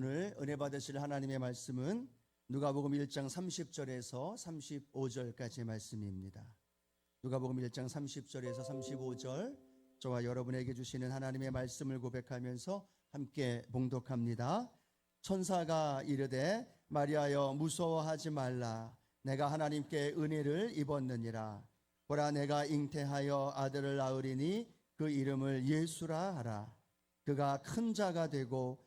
오늘 은혜 받으실 하나님의 말씀은 누가복음 1장 30절에서 35절까지의 말씀입니다. 누가복음 1장 30절에서 35절 저와 여러분에게 주시는 하나님의 말씀을 고백하면서 함께 봉독합니다. 천사가 이르되 마리아여 무서워하지 말라 내가 하나님께 은혜를 입었느니라 보라 내가 잉태하여 아들을 낳으리니 그 이름을 예수라 하라 그가 큰 자가 되고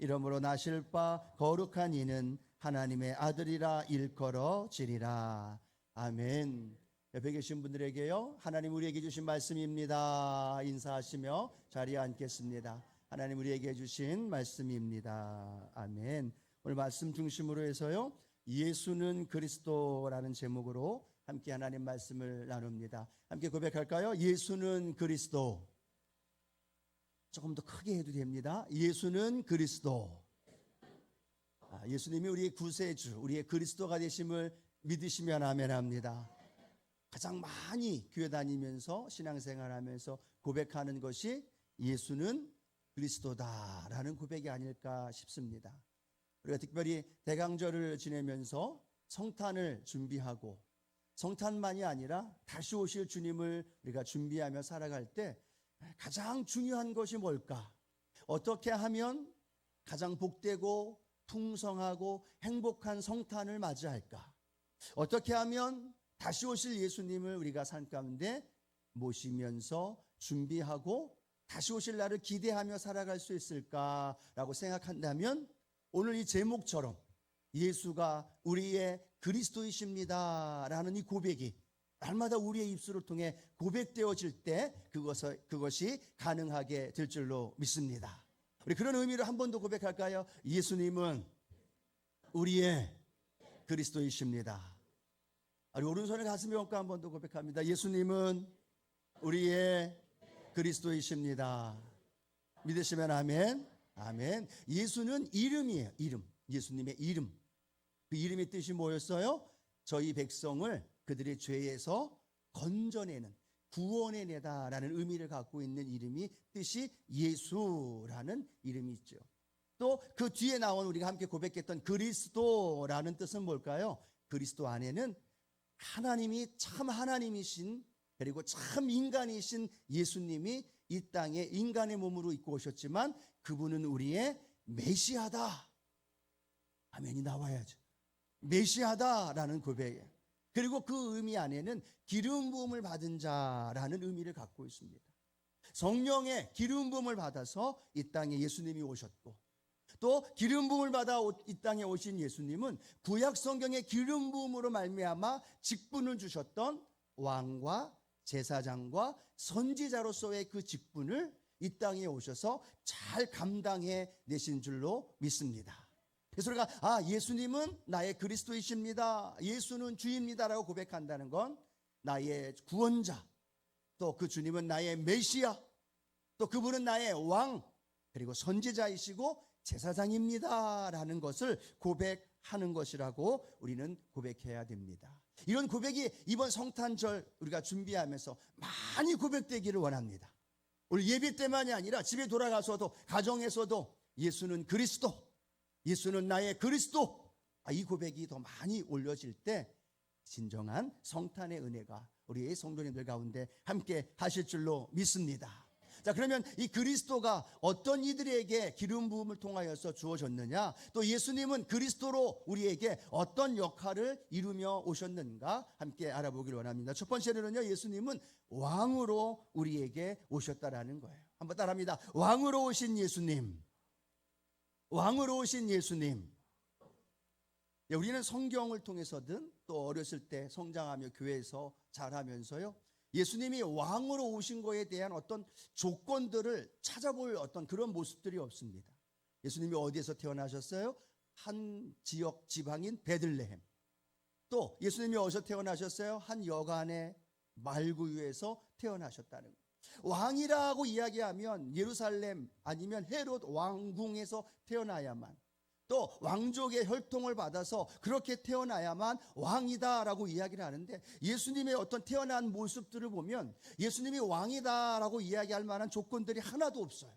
이러므로 나실 바 거룩한 이는 하나님의 아들이라 일컬어지리라. 아멘. 옆에 계신 분들에게요 하나님 우리에게 주신 말씀입니다. 인사하시며 자리에 앉겠습니다. 하나님 우리에게 주신 말씀입니다. 아멘. 오늘 말씀 중심으로 해서요 예수는 그리스도라는 제목으로 함께 하나님 말씀을 나눕니다. 함께 고백할까요? 예수는 그리스도 조금 더 크게 해도 됩니다. 예수는 그리스도. 아, 예수님이 우리의 구세주, 우리의 그리스도가 되심을 믿으시면 아멘합니다. 가장 많이 교회 다니면서 신앙생활하면서 고백하는 것이 예수는 그리스도다라는 고백이 아닐까 싶습니다. 우리가 특별히 대강절을 지내면서 성탄을 준비하고 성탄만이 아니라 다시 오실 주님을 우리가 준비하며 살아갈 때 가장 중요한 것이 뭘까? 어떻게 하면 가장 복되고 풍성하고 행복한 성탄을 맞이할까? 어떻게 하면 다시 오실 예수님을 우리가 삶 가운데 모시면서 준비하고 다시 오실 날을 기대하며 살아갈 수 있을까라고 생각한다면 오늘 이 제목처럼 예수가 우리의 그리스도이십니다라는 이 고백이 날마다 우리의 입술을 통해 고백되어질 때 그것을, 그것이 가능하게 될 줄로 믿습니다. 우리 그런 의미로 한 번 더 고백할까요? 예수님은 우리의 그리스도이십니다. 우리 오른손에 가슴에 얹고 한 번 더 고백합니다. 예수님은 우리의 그리스도이십니다. 믿으시면 아멘. 아멘. 예수는 이름이에요. 이름. 예수님의 이름. 그 이름의 뜻이 뭐였어요? 저희 백성을 그들의 죄에서 건져내는 구원해내다라는 의미를 갖고 있는 이름이 뜻이 예수라는 이름이 있죠. 또 그 뒤에 나온 우리가 함께 고백했던 그리스도라는 뜻은 뭘까요? 그리스도 안에는 하나님이 참 하나님이신 그리고 참 인간이신 예수님이 이 땅에 인간의 몸으로 입고 오셨지만 그분은 우리의 메시아다. 아멘이 나와야죠. 메시아다라는 고백이에요. 그리고 그 의미 안에는 기름 부음을 받은 자라는 의미를 갖고 있습니다. 성령의 기름 부음을 받아서 이 땅에 예수님이 오셨고 또 기름 부음을 받아 이 땅에 오신 예수님은 구약 성경의 기름 부음으로 말미암아 직분을 주셨던 왕과 제사장과 선지자로서의 그 직분을 이 땅에 오셔서 잘 감당해 내신 줄로 믿습니다. 그래서 우리가 아 예수님은 나의 그리스도이십니다. 예수는 주입니다라고 고백한다는 건 나의 구원자 또 그 주님은 나의 메시아 또 그분은 나의 왕 그리고 선지자이시고 제사장입니다라는 것을 고백하는 것이라고 우리는 고백해야 됩니다. 이런 고백이 이번 성탄절 우리가 준비하면서 많이 고백되기를 원합니다. 오늘 예배 때만이 아니라 집에 돌아가서도 가정에서도 예수는 그리스도 예수는 나의 그리스도. 아, 이 고백이 더 많이 올려질 때 진정한 성탄의 은혜가 우리의 성도님들 가운데 함께 하실 줄로 믿습니다. 자, 그러면 이 그리스도가 어떤 이들에게 기름 부음을 통하여서 주어졌느냐? 또 예수님은 그리스도로 우리에게 어떤 역할을 이루며 오셨는가? 함께 알아보기를 원합니다. 첫 번째로는요, 예수님은 왕으로 우리에게 오셨다라는 거예요. 한번 따라합니다. 왕으로 오신 예수님. 왕으로 오신 예수님. 예, 우리는 성경을 통해서든 또 어렸을 때 성장하며 교회에서 자라면서요. 예수님이 왕으로 오신 거에 대한 어떤 조건들을 찾아볼 어떤 그런 모습들이 없습니다. 예수님이 어디에서 태어나셨어요? 한 지역 지방인 베들레헴. 또 예수님이 어디서 태어나셨어요? 한 여간의 말구유에서 태어나셨다는 거예요. 왕이라고 이야기하면 예루살렘 아니면 헤롯 왕궁에서 태어나야만 또 왕족의 혈통을 받아서 그렇게 태어나야만 왕이다라고 이야기를 하는데 예수님의 어떤 태어난 모습들을 보면 예수님이 왕이다라고 이야기할 만한 조건들이 하나도 없어요.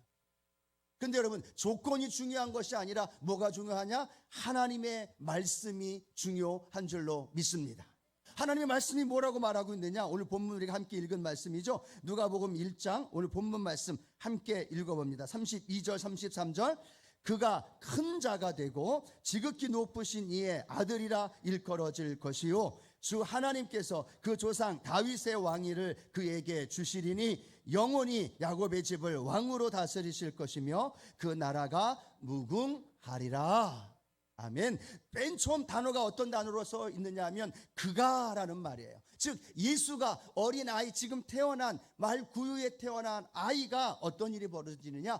근데 여러분 조건이 중요한 것이 아니라 뭐가 중요하냐? 하나님의 말씀이 중요한 줄로 믿습니다. 하나님의 말씀이 뭐라고 말하고 있느냐? 오늘 본문 우리가 함께 읽은 말씀이죠. 누가복음 1장 오늘 본문 말씀 함께 읽어봅니다. 32절 33절 그가 큰 자가 되고 지극히 높으신 이의 아들이라 일컬어질 것이요 주 하나님께서 그 조상 다윗의 왕위를 그에게 주시리니 영원히 야곱의 집을 왕으로 다스리실 것이며 그 나라가 무궁하리라. 아멘. 맨 처음 단어가 어떤 단어로 써 있느냐 하면 그가라는 말이에요. 즉 예수가 어린 아이 지금 태어난 말 구유에 태어난 아이가 어떤 일이 벌어지느냐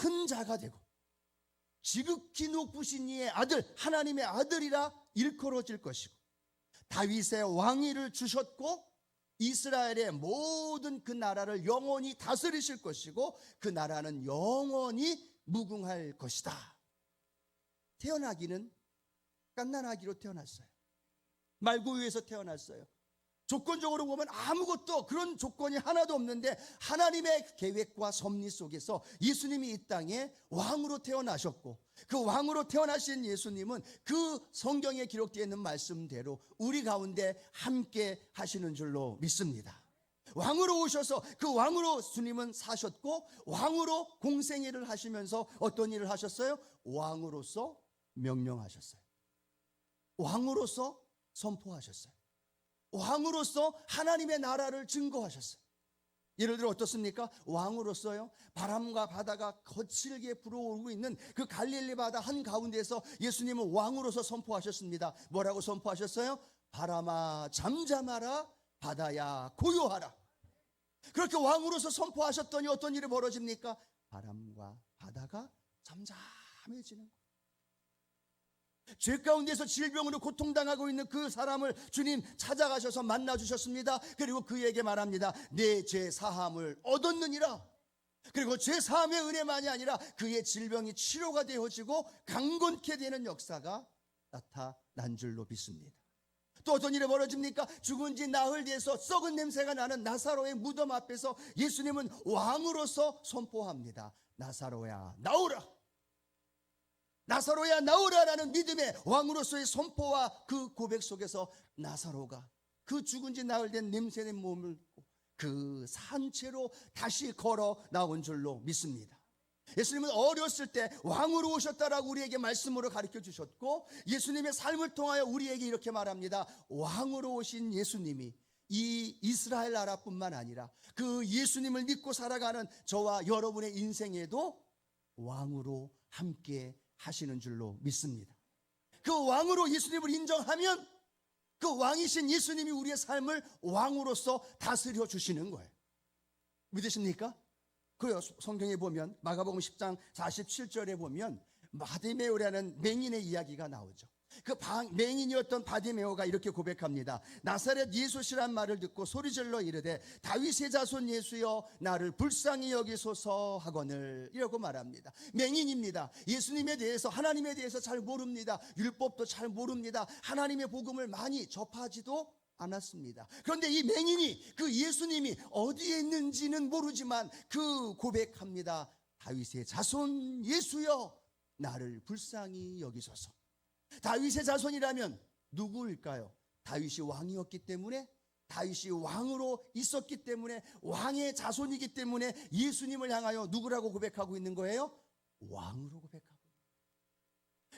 큰 자가 되고 지극히 높으신 이의 아들 하나님의 아들이라 일컬어질 것이고 다윗의 왕위를 주셨고 이스라엘의 모든 그 나라를 영원히 다스리실 것이고 그 나라는 영원히 무궁할 것이다. 태어나기는 깐난아기로 태어났어요. 말구유에서 태어났어요. 조건적으로 보면 아무것도 그런 조건이 하나도 없는데 하나님의 계획과 섭리 속에서 예수님이 이 땅에 왕으로 태어나셨고 그 왕으로 태어나신 예수님은 그 성경에 기록되어 있는 말씀대로 우리 가운데 함께 하시는 줄로 믿습니다. 왕으로 오셔서 그 왕으로 주님은 사셨고 왕으로 공생애를 하시면서 어떤 일을 하셨어요? 왕으로서 명령하셨어요. 왕으로서 선포하셨어요. 왕으로서 하나님의 나라를 증거하셨어요. 예를 들어 어떻습니까? 왕으로서요. 바람과 바다가 거칠게 불어오고 있는 그 갈릴리 바다 한 가운데서 예수님은 왕으로서 선포하셨습니다. 뭐라고 선포하셨어요? 바람아 잠잠하라 바다야 고요하라. 그렇게 왕으로서 선포하셨더니 어떤 일이 벌어집니까? 바람과 바다가 잠잠해지는 거예요. 죄 가운데서 질병으로 고통당하고 있는 그 사람을 주님 찾아가셔서 만나 주셨습니다. 그리고 그에게 말합니다. 내 죄 사함을 얻었느니라. 그리고 죄 사함의 은혜만이 아니라 그의 질병이 치료가 되어지고 강건케 되는 역사가 나타난 줄로 믿습니다. 또 어떤 일이 벌어집니까? 죽은 지 나흘 뒤에서 썩은 냄새가 나는 나사로의 무덤 앞에서 예수님은 왕으로서 선포합니다. 나사로야 나오라. 나사로야 나오라라는 믿음의 왕으로서의 선포와 그 고백 속에서 나사로가 그 죽은 지 나흘 된 냄새낸 몸을 그 산채로 다시 걸어 나온 줄로 믿습니다. 예수님은 어렸을 때 왕으로 오셨다라고 우리에게 말씀으로 가르쳐 주셨고 예수님의 삶을 통하여 우리에게 이렇게 말합니다. 왕으로 오신 예수님이 이 이스라엘 나라뿐만 아니라 그 예수님을 믿고 살아가는 저와 여러분의 인생에도 왕으로 함께 하시는 줄로 믿습니다. 그 왕으로 예수님을 인정하면 그 왕이신 예수님이 우리의 삶을 왕으로서 다스려 주시는 거예요. 믿으십니까? 그 성경에 보면 마가복음 10장 47절에 보면 바디메오라는 맹인의 이야기가 나오죠. 그 맹인이었던 바디메오가 이렇게 고백합니다. 나사렛 예수시란 말을 듣고 소리질러 이르되 다윗의 자손 예수여 나를 불쌍히 여기소서 하거늘 이라고 말합니다. 맹인입니다. 예수님에 대해서 하나님에 대해서 잘 모릅니다. 율법도 잘 모릅니다. 하나님의 복음을 많이 접하지도 않았습니다. 그런데 이 맹인이 그 예수님이 어디에 있는지는 모르지만 그 고백합니다. 다윗의 자손 예수여 나를 불쌍히 여기소서. 다윗의 자손이라면 누구일까요? 다윗이 왕이었기 때문에 다윗이 왕으로 있었기 때문에 왕의 자손이기 때문에 예수님을 향하여 누구라고 고백하고 있는 거예요? 왕으로 고백하고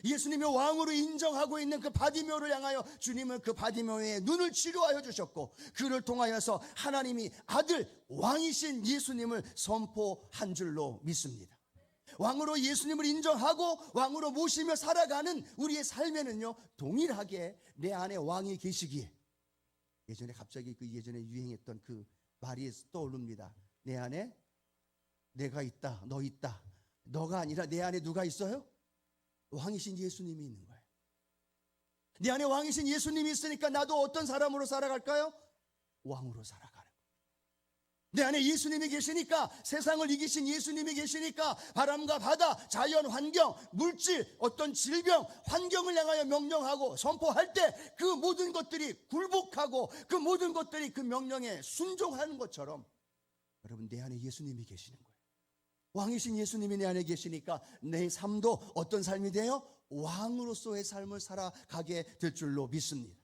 예수님이 왕으로 인정하고 있는 그 바디묘를 향하여 주님은 그 바디묘의 눈을 치료하여 주셨고 그를 통하여서 하나님이 아들 왕이신 예수님을 선포한 줄로 믿습니다. 왕으로 예수님을 인정하고 왕으로 모시며 살아가는 우리의 삶에는요 동일하게 내 안에 왕이 계시기에 예전에 갑자기 그 예전에 유행했던 그 말이 떠오릅니다. 내 안에 내가 있다, 너 있다. 너가 아니라 내 안에 누가 있어요? 왕이신 예수님이 있는 거예요. 내 안에 왕이신 예수님이 있으니까 나도 어떤 사람으로 살아갈까요? 왕으로 거예요. 내 안에 예수님이 계시니까 세상을 이기신 예수님이 계시니까 바람과 바다, 자연 환경, 물질, 어떤 질병, 환경을 향하여 명령하고 선포할 때 그 모든 것들이 굴복하고 그 모든 것들이 그 명령에 순종하는 것처럼 여러분 내 안에 예수님이 계시는 거예요. 왕이신 예수님이 내 안에 계시니까 내 삶도 어떤 삶이 돼요? 왕으로서의 삶을 살아가게 될 줄로 믿습니다.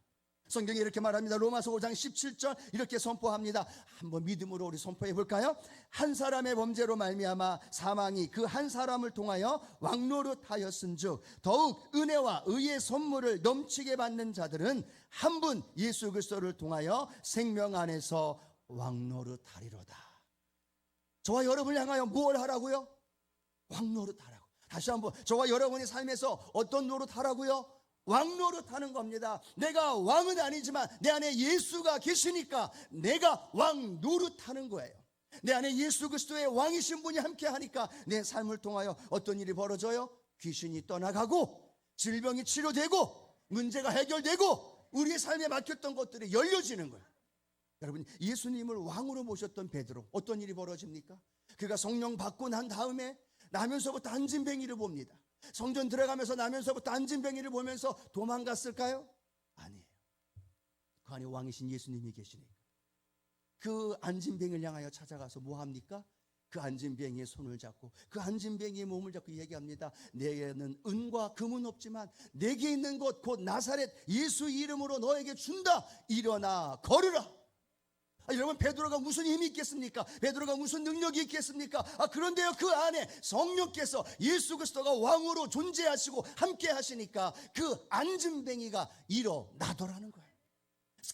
성경이 이렇게 말합니다. 로마서 5장 17절 이렇게 선포합니다. 한번 믿음으로 우리 선포해 볼까요? 한 사람의 범죄로 말미암아 사망이 그 한 사람을 통하여 왕노릇하였은즉 더욱 은혜와 의의 선물을 넘치게 받는 자들은 한 분 예수 그리스도를 통하여 생명 안에서 왕노릇하리로다. 저와 여러분을 향하여 무엇 하라고요? 왕노릇하라고. 다시 한번 저와 여러분의 삶에서 어떤 노릇하라고요? 왕노릇 하는 겁니다. 내가 왕은 아니지만 내 안에 예수가 계시니까 내가 왕 노릇 하는 거예요. 내 안에 예수 그리스도의 왕이신 분이 함께 하니까 내 삶을 통하여 어떤 일이 벌어져요? 귀신이 떠나가고 질병이 치료되고 문제가 해결되고 우리의 삶에 막혔던 것들이 열려지는 거예요. 여러분 예수님을 왕으로 모셨던 베드로 어떤 일이 벌어집니까? 그가 성령 받고 난 다음에 나면서부터 안진뱅이를 봅니다. 성전 들어가면서 나면서부터 안진뱅이를 보면서 도망갔을까요? 아니에요. 그 안에 왕이신 예수님이 계시니까 그 안진뱅이를 향하여 찾아가서 뭐 합니까? 그 안진뱅이의 손을 잡고 그 안진뱅이의 몸을 잡고 얘기합니다. 내게는 은과 금은 없지만 내게 있는 것 곧 나사렛 예수 이름으로 너에게 준다. 일어나 걸으라. 아, 여러분 베드로가 무슨 힘이 있겠습니까? 베드로가 무슨 능력이 있겠습니까? 아 그런데요 그 안에 성령께서 예수 그리스도가 왕으로 존재하시고 함께 하시니까 그 안진뱅이가 일어나더라는 거예요.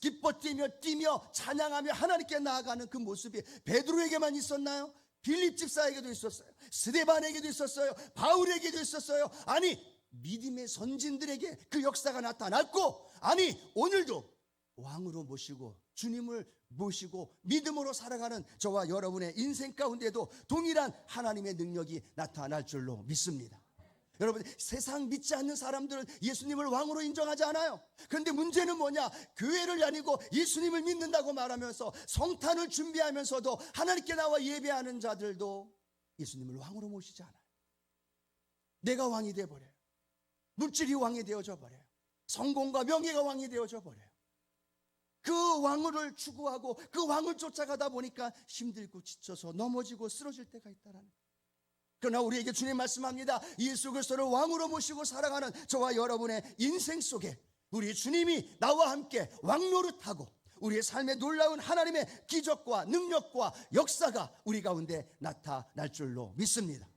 기뻐 뛰며 뛰며 찬양하며 하나님께 나아가는 그 모습이 베드로에게만 있었나요? 빌립 집사에게도 있었어요. 스데반에게도 있었어요. 바울에게도 있었어요. 아니 믿음의 선진들에게 그 역사가 나타났고 아니 오늘도 왕으로 모시고 주님을 모시고 믿음으로 살아가는 저와 여러분의 인생 가운데도 동일한 하나님의 능력이 나타날 줄로 믿습니다. 여러분 세상 믿지 않는 사람들은 예수님을 왕으로 인정하지 않아요. 그런데 문제는 뭐냐? 교회를 다니고 예수님을 믿는다고 말하면서 성탄을 준비하면서도 하나님께 나와 예배하는 자들도 예수님을 왕으로 모시지 않아요. 내가 왕이 되어 버려요. 물질이 왕이 되어져 버려요. 성공과 명예가 왕이 되어져 버려요. 그 왕을 추구하고 그 왕을 쫓아가다 보니까 힘들고 지쳐서 넘어지고 쓰러질 때가 있다라는. 그러나 우리에게 주님 말씀합니다. 예수 그리스도를 왕으로 모시고 살아가는 저와 여러분의 인생 속에 우리 주님이 나와 함께 왕노릇하고 우리의 삶에 놀라운 하나님의 기적과 능력과 역사가 우리 가운데 나타날 줄로 믿습니다.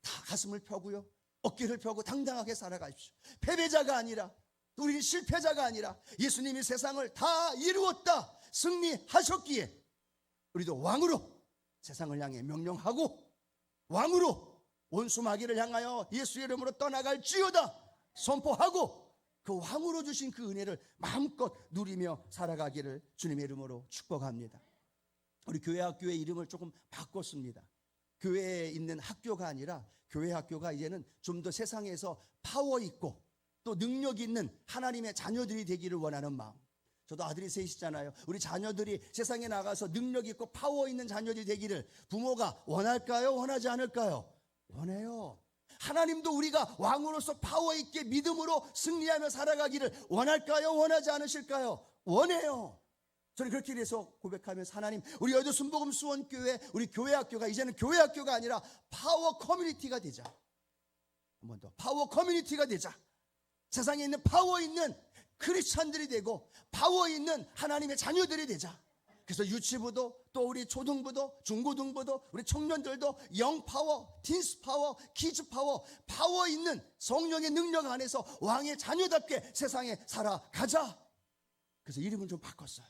다 가슴을 펴고요. 어깨를 펴고 당당하게 살아가십시오. 패배자가 아니라 우리는 실패자가 아니라 예수님이 세상을 다 이루었다 승리하셨기에 우리도 왕으로 세상을 향해 명령하고 왕으로 원수 마귀를 향하여 예수의 이름으로 떠나갈 지어다 선포하고 그 왕으로 주신 그 은혜를 마음껏 누리며 살아가기를 주님의 이름으로 축복합니다. 우리 교회 학교의 이름을 조금 바꿨습니다. 교회에 있는 학교가 아니라 교회 학교가 이제는 좀 더 세상에서 파워 있고 또 능력 있는 하나님의 자녀들이 되기를 원하는 마음. 저도 아들이 셋이잖아요. 우리 자녀들이 세상에 나가서 능력 있고 파워 있는 자녀들이 되기를 부모가 원할까요? 원하지 않을까요? 원해요. 하나님도 우리가 왕으로서 파워 있게 믿음으로 승리하며 살아가기를 원할까요? 원하지 않으실까요? 원해요. 저는 그렇게 돼서 고백하면서 하나님 우리 여주 순복음 수원교회 우리 교회 학교가 이제는 교회 학교가 아니라 파워 커뮤니티가 되자. 한 번 더 파워 커뮤니티가 되자. 세상에 있는 파워 있는 크리스찬들이 되고 파워 있는 하나님의 자녀들이 되자. 그래서 유치부도 또 우리 초등부도 중고등부도 우리 청년들도 영 파워, 틴스 파워, 키즈 파워, 파워 있는 성령의 능력 안에서 왕의 자녀답게 세상에 살아가자. 그래서 이름을 좀 바꿨어요.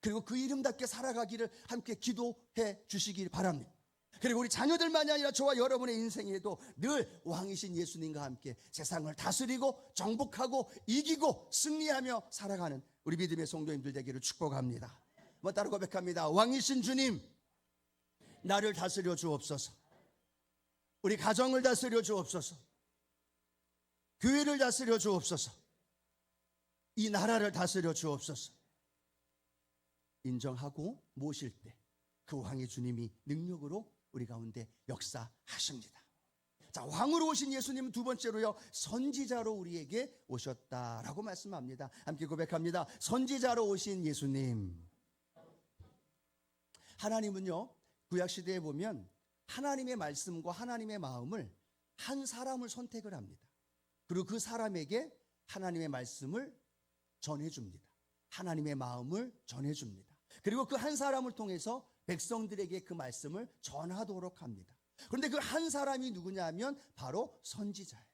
그리고 그 이름답게 살아가기를 함께 기도해 주시길 바랍니다. 그리고 우리 자녀들만이 아니라 저와 여러분의 인생에도 늘 왕이신 예수님과 함께 세상을 다스리고 정복하고 이기고 승리하며 살아가는 우리 믿음의 성도님들 되기를 축복합니다. 뭐 따로 고백합니다. 왕이신 주님, 나를 다스려 주옵소서. 우리 가정을 다스려 주옵소서. 교회를 다스려 주옵소서. 이 나라를 다스려 주옵소서. 인정하고 모실 때 그 왕의 주님이 능력으로 우리 가운데 역사하십니다. 자, 왕으로 오신 예수님은 두 번째로요, 선지자로 우리에게 오셨다라고 말씀합니다. 함께 고백합니다. 선지자로 오신 예수님. 하나님은요, 구약시대에 보면 하나님의 말씀과 하나님의 마음을 한 사람을 선택을 합니다. 그리고 그 사람에게 하나님의 말씀을 전해줍니다. 하나님의 마음을 전해줍니다. 그리고 그 한 사람을 통해서 백성들에게 그 말씀을 전하도록 합니다. 그런데 그 한 사람이 누구냐 하면 바로 선지자예요.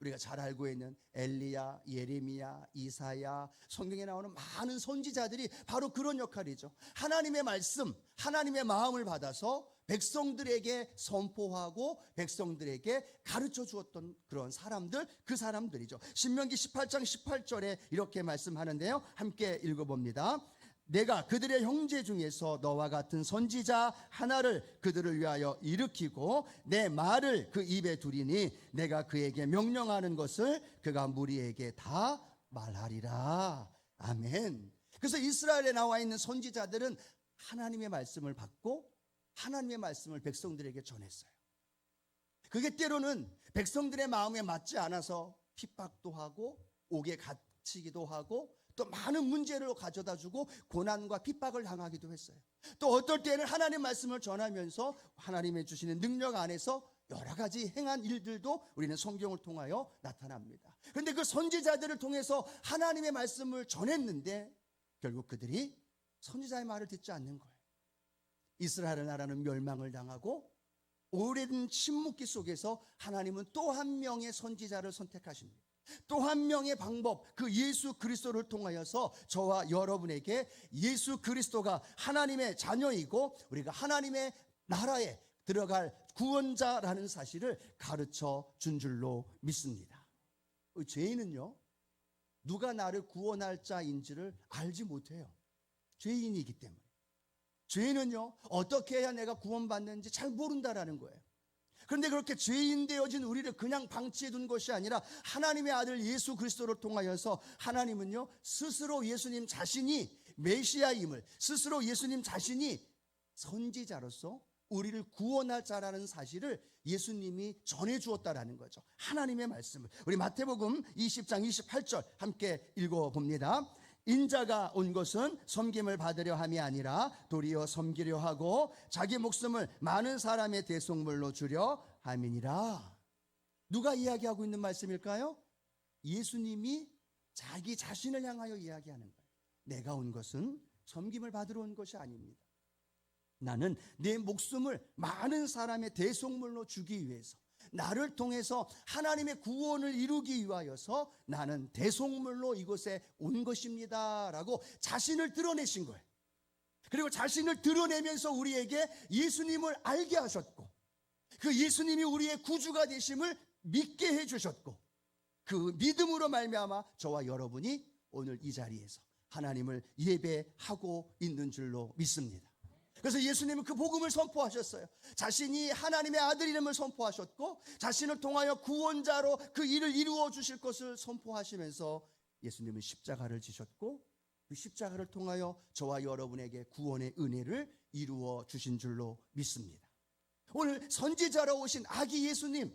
우리가 잘 알고 있는 엘리야, 예레미야, 이사야, 성경에 나오는 많은 선지자들이 바로 그런 역할이죠. 하나님의 말씀, 하나님의 마음을 받아서 백성들에게 선포하고 백성들에게 가르쳐 주었던 그런 사람들, 그 사람들이죠. 신명기 18장 18절에 이렇게 말씀하는데요. 함께 읽어봅니다. 내가 그들의 형제 중에서 너와 같은 선지자 하나를 그들을 위하여 일으키고 내 말을 그 입에 두리니 내가 그에게 명령하는 것을 그가 무리에게 다 말하리라. 아멘. 그래서 이스라엘에 나와 있는 선지자들은 하나님의 말씀을 받고 하나님의 말씀을 백성들에게 전했어요. 그게 때로는 백성들의 마음에 맞지 않아서 핍박도 하고 옥에 갇히기도 하고 또 많은 문제를 가져다 주고 고난과 핍박을 당하기도 했어요. 또 어떨 때는 하나님 말씀을 전하면서 하나님의 주시는 능력 안에서 여러 가지 행한 일들도 우리는 성경을 통하여 나타납니다. 그런데 그 선지자들을 통해서 하나님의 말씀을 전했는데 결국 그들이 선지자의 말을 듣지 않는 거예요. 이스라엘 나라는 멸망을 당하고 오랜 침묵기 속에서 하나님은 또 한 명의 선지자를 선택하십니다. 또 한 명의 방법, 그 예수 그리스도를 통하여서 저와 여러분에게 예수 그리스도가 하나님의 자녀이고 우리가 하나님의 나라에 들어갈 구원자라는 사실을 가르쳐 준 줄로 믿습니다. 죄인은요, 누가 나를 구원할 자인지를 알지 못해요. 죄인이기 때문에. 죄인은요, 어떻게 해야 내가 구원받는지 잘 모른다라는 거예요. 그런데 그렇게 죄인 되어진 우리를 그냥 방치해 둔 것이 아니라 하나님의 아들 예수 그리스도를 통하여서 하나님은요, 스스로 예수님 자신이 메시아임을, 스스로 예수님 자신이 선지자로서 우리를 구원할 자라는 사실을 예수님이 전해 주었다라는 거죠. 하나님의 말씀을. 우리 마태복음 20장 28절 함께 읽어 봅니다. 인자가 온 것은 섬김을 받으려 함이 아니라 도리어 섬기려 하고 자기 목숨을 많은 사람의 대속물로 주려 함이니라. 누가 이야기하고 있는 말씀일까요? 예수님이 자기 자신을 향하여 이야기하는 거예요. 내가 온 것은 섬김을 받으러 온 것이 아닙니다. 나는 내 목숨을 많은 사람의 대속물로 주기 위해서 나를 통해서 하나님의 구원을 이루기 위하여서 나는 대속물로 이곳에 온 것입니다 라고 자신을 드러내신 거예요. 그리고 자신을 드러내면서 우리에게 예수님을 알게 하셨고 그 예수님이 우리의 구주가 되심을 믿게 해 주셨고 그 믿음으로 말미암아 저와 여러분이 오늘 이 자리에서 하나님을 예배하고 있는 줄로 믿습니다. 그래서 예수님은 그 복음을 선포하셨어요. 자신이 하나님의 아들 이름을 선포하셨고 자신을 통하여 구원자로 그 일을 이루어 주실 것을 선포하시면서 예수님은 십자가를 지셨고 그 십자가를 통하여 저와 여러분에게 구원의 은혜를 이루어 주신 줄로 믿습니다. 오늘 선지자로 오신 아기 예수님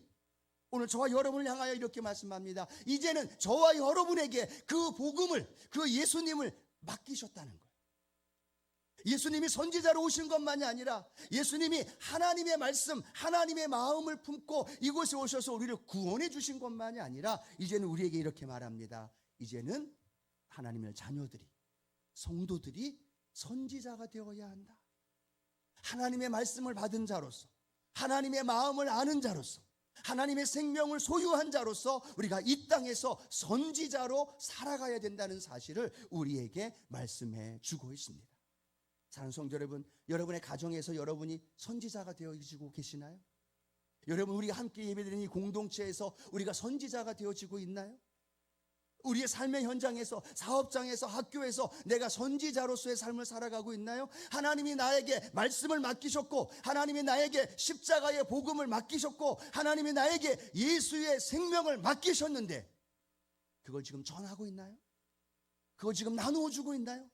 오늘 저와 여러분을 향하여 이렇게 말씀합니다. 이제는 저와 여러분에게 그 복음을 그 예수님을 맡기셨다는 거예요. 예수님이 선지자로 오신 것만이 아니라 예수님이 하나님의 말씀, 하나님의 마음을 품고 이곳에 오셔서 우리를 구원해 주신 것만이 아니라 이제는 우리에게 이렇게 말합니다. 이제는 하나님의 자녀들이, 성도들이 선지자가 되어야 한다. 하나님의 말씀을 받은 자로서, 하나님의 마음을 아는 자로서, 하나님의 생명을 소유한 자로서 우리가 이 땅에서 선지자로 살아가야 된다는 사실을 우리에게 말씀해 주고 있습니다. 사랑하는 성도 여러분, 여러분의 가정에서 여러분이 선지자가 되어지고 계시나요? 여러분, 우리가 함께 예배드리는 이 공동체에서 우리가 선지자가 되어지고 있나요? 우리의 삶의 현장에서 사업장에서 학교에서 내가 선지자로서의 삶을 살아가고 있나요? 하나님이 나에게 말씀을 맡기셨고 하나님이 나에게 십자가의 복음을 맡기셨고 하나님이 나에게 예수의 생명을 맡기셨는데 그걸 지금 전하고 있나요? 그걸 지금 나누어 주고 있나요?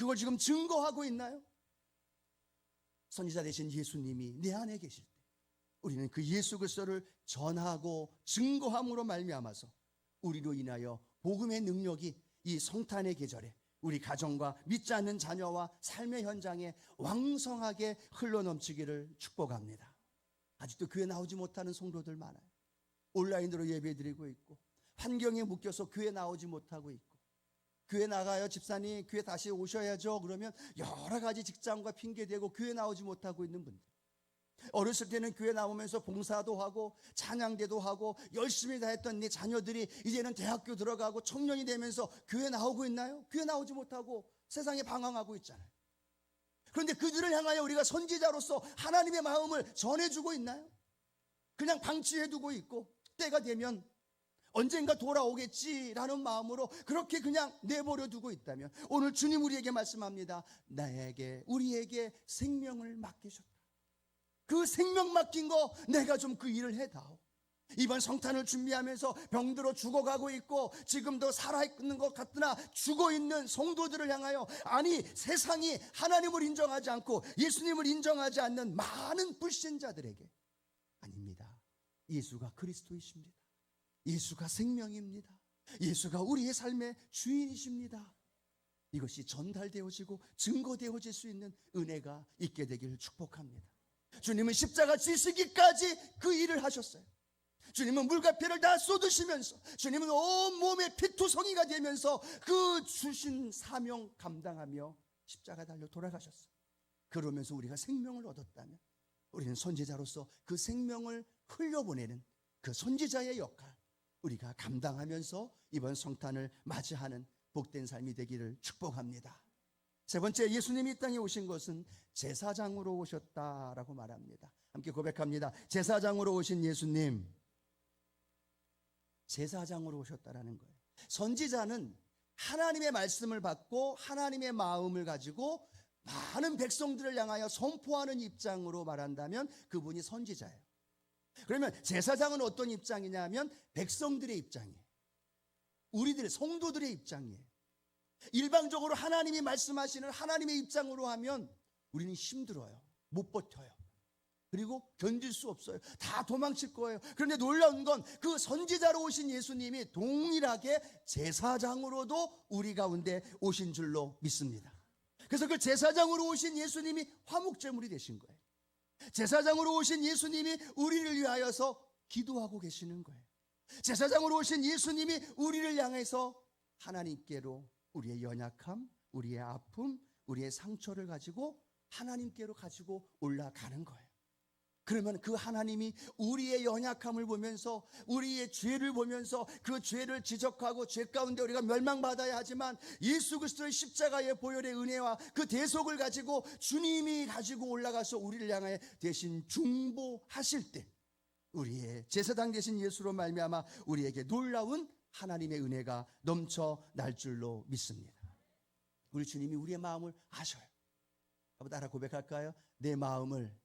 그걸 지금 증거하고 있나요? 선지자 되신 예수님이 내 안에 계실 때 우리는 그 예수 그리스도를 전하고 증거함으로 말미암아서 우리로 인하여 복음의 능력이 이 성탄의 계절에 우리 가정과 믿지 않는 자녀와 삶의 현장에 왕성하게 흘러넘치기를 축복합니다. 아직도 교회 나오지 못하는 성도들 많아요. 온라인으로 예배드리고 있고 환경에 묶여서 교회 나오지 못하고 있고 교회 나가요 집사님 교회 다시 오셔야죠 그러면 여러 가지 직장과 핑계 대고 교회 나오지 못하고 있는 분들 어렸을 때는 교회 나오면서 봉사도 하고 찬양대도 하고 열심히 다 했던 네 자녀들이 이제는 대학교 들어가고 청년이 되면서 교회 나오고 있나요? 교회 나오지 못하고 세상에 방황하고 있잖아요. 그런데 그들을 향하여 우리가 선지자로서 하나님의 마음을 전해주고 있나요? 그냥 방치해두고 있고 때가 되면 언젠가 돌아오겠지라는 마음으로 그렇게 그냥 내버려 두고 있다면 오늘 주님 우리에게 말씀합니다. 나에게 우리에게 생명을 맡기셨다. 그 생명 맡긴 거 내가 좀 그 일을 해다오. 이번 성탄을 준비하면서 병들어 죽어가고 있고 지금도 살아있는 것 같으나 죽어 있는 성도들을 향하여 아니 세상이 하나님을 인정하지 않고 예수님을 인정하지 않는 많은 불신자들에게 아닙니다. 예수가 그리스도이십니다. 예수가 생명입니다. 예수가 우리의 삶의 주인이십니다. 이것이 전달되어지고 증거되어질 수 있는 은혜가 있게 되기를 축복합니다. 주님은 십자가 지시기까지 그 일을 하셨어요. 주님은 물과 피를 다 쏟으시면서 주님은 온 몸에 피투성이가 되면서 그 주신 사명 감당하며 십자가 달려 돌아가셨어요. 그러면서 우리가 생명을 얻었다면 우리는 선지자로서 그 생명을 흘려보내는 그 선지자의 역할 우리가 감당하면서 이번 성탄을 맞이하는 복된 삶이 되기를 축복합니다. 세 번째 예수님이 이 땅에 오신 것은 제사장으로 오셨다라고 말합니다. 함께 고백합니다. 제사장으로 오신 예수님 제사장으로 오셨다라는 거예요. 선지자는 하나님의 말씀을 받고 하나님의 마음을 가지고 많은 백성들을 향하여 선포하는 입장으로 말한다면 그분이 선지자예요. 그러면 제사장은 어떤 입장이냐면 백성들의 입장이에요. 우리들 성도들의 입장이에요. 일방적으로 하나님이 말씀하시는 하나님의 입장으로 하면 우리는 힘들어요. 못 버텨요. 그리고 견딜 수 없어요. 다 도망칠 거예요. 그런데 놀라운 건 그 선지자로 오신 예수님이 동일하게 제사장으로도 우리 가운데 오신 줄로 믿습니다. 그래서 그 제사장으로 오신 예수님이 화목제물이 되신 거예요. 제사장으로 오신 예수님이 우리를 위하여서 기도하고 계시는 거예요. 제사장으로 오신 예수님이 우리를 향해서 하나님께로 우리의 연약함, 우리의 아픔, 우리의 상처를 가지고 하나님께로 가지고 올라가는 거예요. 그러면 그 하나님이 우리의 연약함을 보면서 우리의 죄를 보면서 그 죄를 지적하고 죄 가운데 우리가 멸망받아야 하지만 예수 그리스도의 십자가의 보혈의 은혜와 그 대속을 가지고 주님이 가지고 올라가서 우리를 향해 대신 중보하실 때 우리의 제사장 되신 예수로 말미암아 우리에게 놀라운 하나님의 은혜가 넘쳐 날 줄로 믿습니다. 우리 주님이 우리의 마음을 아셔요. 한번 따라 고백할까요? 내 마음을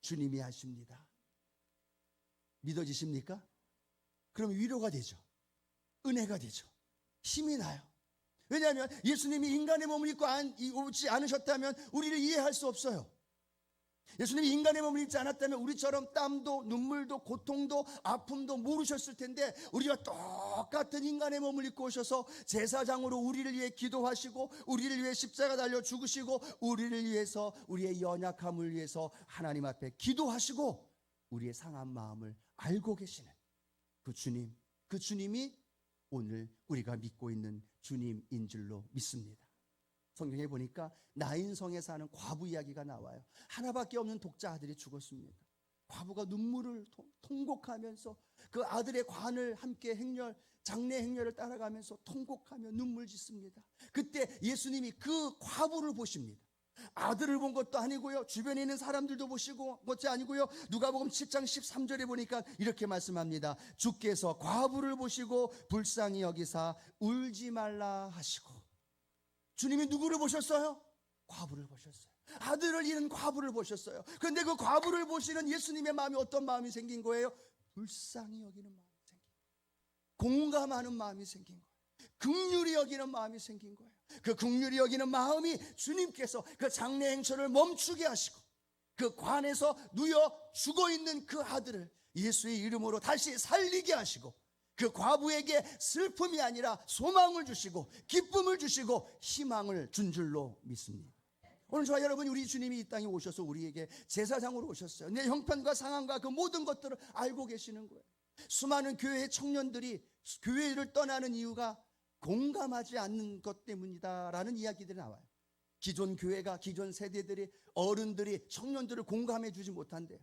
주님이 하십니다. 믿어지십니까? 그럼 위로가 되죠. 은혜가 되죠. 힘이 나요. 왜냐하면 예수님이 인간의 몸을 입고 오지 않으셨다면 우리를 이해할 수 없어요. 예수님이 인간의 몸을 입지 않았다면 우리처럼 땀도 눈물도 고통도 아픔도 모르셨을 텐데 우리가 똑같은 인간의 몸을 입고 오셔서 제사장으로 우리를 위해 기도하시고 우리를 위해 십자가 달려 죽으시고 우리를 위해서 우리의 연약함을 위해서 하나님 앞에 기도하시고 우리의 상한 마음을 알고 계시는 그 주님 그 주님이 오늘 우리가 믿고 있는 주님인 줄로 믿습니다. 성경에 보니까 나인성에 사는 과부 이야기가 나와요. 하나밖에 없는 독자 아들이 죽었습니다. 과부가 눈물을 통곡하면서 그 아들의 관을 함께 행렬 장례 행렬을 따라가면서 통곡하며 눈물 짓습니다. 그때 예수님이 그 과부를 보십니다. 아들을 본 것도 아니고요. 주변에 있는 사람들도 보시고 것이 아니고요. 누가복음 7장 13절에 보니까 이렇게 말씀합니다. 주께서 과부를 보시고 불쌍히 여기사 울지 말라 하시고 주님이 누구를 보셨어요? 과부를 보셨어요. 아들을 잃은 과부를 보셨어요. 그런데 그 과부를 보시는 예수님의 마음이 어떤 마음이 생긴 거예요? 불쌍히 여기는 마음이 생긴 거예요. 공감하는 마음이 생긴 거예요. 극률이 여기는 마음이 생긴 거예요. 그 극률이 여기는 마음이 주님께서 그 장례 행처를 멈추게 하시고 그 관에서 누여 죽어 있는 그 아들을 예수의 이름으로 다시 살리게 하시고 그 과부에게 슬픔이 아니라 소망을 주시고 기쁨을 주시고 희망을 준 줄로 믿습니다. 오늘 저와 여러분 우리 주님이 이 땅에 오셔서 우리에게 제사장으로 오셨어요. 내 형편과 상황과 그 모든 것들을 알고 계시는 거예요. 수많은 교회의 청년들이 교회를 떠나는 이유가 공감하지 않는 것 때문이다라는 이야기들이 나와요. 기존 교회가 기존 세대들이 어른들이 청년들을 공감해 주지 못한대요.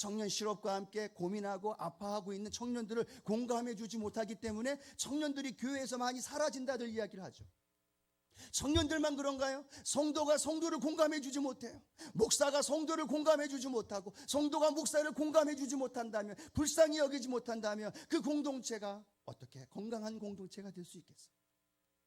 청년 실업과 함께 고민하고 아파하고 있는 청년들을 공감해 주지 못하기 때문에 청년들이 교회에서 많이 사라진다들 이야기를 하죠. 청년들만 그런가요? 성도가 성도를 공감해 주지 못해요. 목사가 성도를 공감해 주지 못하고 성도가 목사를 공감해 주지 못한다면 불쌍히 여기지 못한다면 그 공동체가 어떻게 건강한 공동체가 될 수 있겠어요?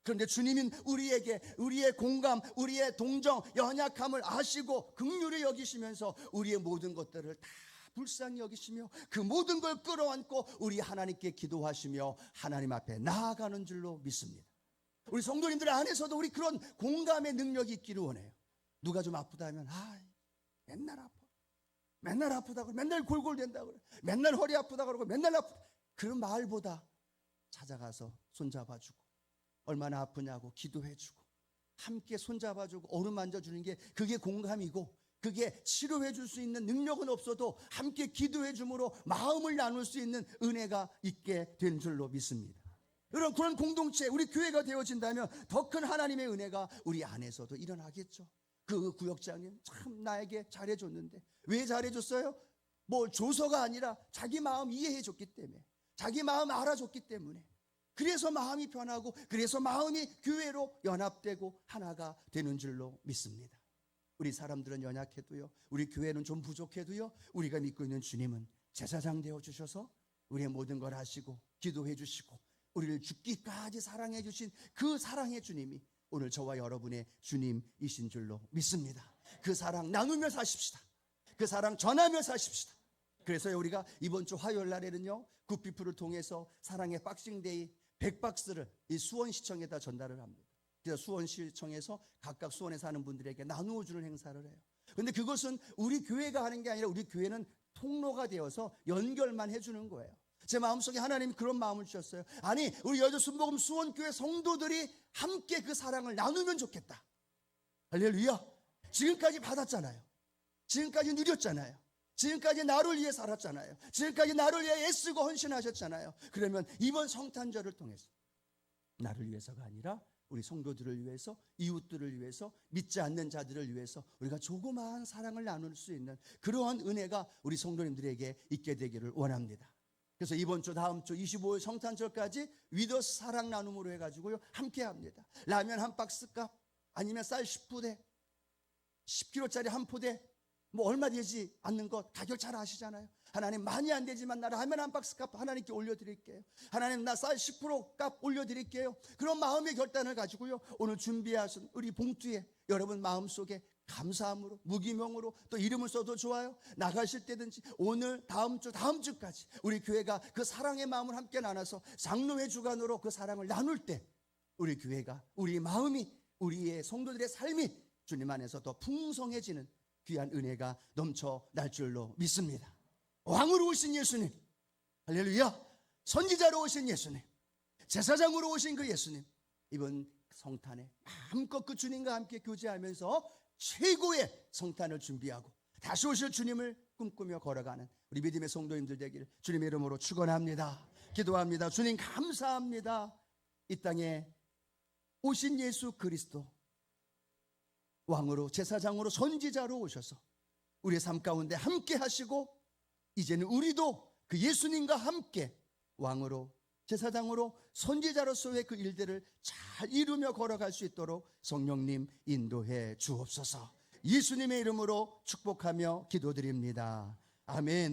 그런데 주님은 우리에게 우리의 공감, 우리의 동정, 연약함을 아시고 긍휼히 여기시면서 우리의 모든 것들을 다 불쌍히 여기시며 그 모든 걸 끌어안고 우리 하나님께 기도하시며 하나님 앞에 나아가는 줄로 믿습니다. 우리 성도님들 안에서도 우리 그런 공감의 능력이 있기를 원해요. 누가 좀 아프다 하면 아, 맨날 아파. 맨날 아프다 고 맨날 골골댄다고 그래. 맨날 허리 아프다 그러고 맨날 아프 그런 말보다 찾아가서 손잡아 주고 얼마나 아프냐고 기도해 주고 함께 손잡아 주고 어루만져 주는 게 그게 공감이고 그게 치료해 줄 수 있는 능력은 없어도 함께 기도해 줌으로 마음을 나눌 수 있는 은혜가 있게 된 줄로 믿습니다. 여러분 그런 공동체 우리 교회가 되어진다면 더 큰 하나님의 은혜가 우리 안에서도 일어나겠죠. 그 구역장님 참 나에게 잘해줬는데 왜 잘해줬어요? 뭐 조서가 아니라 자기 마음 이해해줬기 때문에 자기 마음 알아줬기 때문에 그래서 마음이 변하고 그래서 마음이 교회로 연합되고 하나가 되는 줄로 믿습니다. 우리 사람들은 연약해도요. 우리 교회는 좀 부족해도요. 우리가 믿고 있는 주님은 제사장 되어 주셔서 우리의 모든 걸 하시고 기도해 주시고 우리를 죽기까지 사랑해 주신 그 사랑의 주님이 오늘 저와 여러분의 주님이신 줄로 믿습니다. 그 사랑 나누며 사십시다. 그 사랑 전하며 사십시다. 그래서 우리가 이번 주 화요일 날에는요. 굿피플을 통해서 사랑의 박싱데이 100박스를 이 수원시청에다 전달을 합니다. 수원시청에서 각각 수원에 사는 분들에게 나누어 주는 행사를 해요. 근데 그것은 우리 교회가 하는 게 아니라 우리 교회는 통로가 되어서 연결만 해주는 거예요. 제 마음속에 하나님이 그런 마음을 주셨어요. 아니, 우리 여자 순복음 수원교회 성도들이 함께 그 사랑을 나누면 좋겠다. 할렐루야. 지금까지 받았잖아요. 지금까지 누렸잖아요. 지금까지 나를 위해 살았잖아요. 지금까지 나를 위해 애쓰고 헌신하셨잖아요. 그러면 이번 성탄절을 통해서 나를 위해서가 아니라 우리 성도들을 위해서 이웃들을 위해서 믿지 않는 자들을 위해서 우리가 조그마한 사랑을 나눌 수 있는 그러한 은혜가 우리 성도님들에게 있게 되기를 원합니다. 그래서 이번 주 다음 주 25일 성탄절까지 위더스 사랑 나눔으로 해가지고요 함께 합니다. 라면 한 박스 값 아니면 쌀 10부대 10kg짜리 한 포대 뭐 얼마 되지 않는 것 가격 잘 아시잖아요. 하나님 많이 안 되지만 나 라면 한 박스 값 하나님께 올려드릴게요. 하나님 나 쌀 10%값 올려드릴게요. 그런 마음의 결단을 가지고요. 오늘 준비하신 우리 봉투에 여러분 마음속에 감사함으로 무기명으로 또 이름을 써도 좋아요. 나가실 때든지 오늘 다음 주 다음 주까지 우리 교회가 그 사랑의 마음을 함께 나눠서 장로회 주관으로 그 사랑을 나눌 때 우리 교회가 우리 마음이 우리의 성도들의 삶이 주님 안에서 더 풍성해지는 귀한 은혜가 넘쳐 날 줄로 믿습니다. 왕으로 오신 예수님, 할렐루야. 선지자로 오신 예수님, 제사장으로 오신 그 예수님, 이번 성탄에 마음껏 그 주님과 함께 교제하면서 최고의 성탄을 준비하고 다시 오실 주님을 꿈꾸며 걸어가는 우리 믿음의 성도님들 되기를 주님의 이름으로 축원합니다. 기도합니다. 주님 감사합니다. 이 땅에 오신 예수 그리스도 왕으로 제사장으로 선지자로 오셔서 우리의 삶 가운데 함께 하시고 이제는 우리도 그 예수님과 함께 왕으로 제사장으로 선지자로서의 그 일들을 잘 이루며 걸어갈 수 있도록 성령님 인도해 주옵소서. 예수님의 이름으로 축복하며 기도드립니다. 아멘.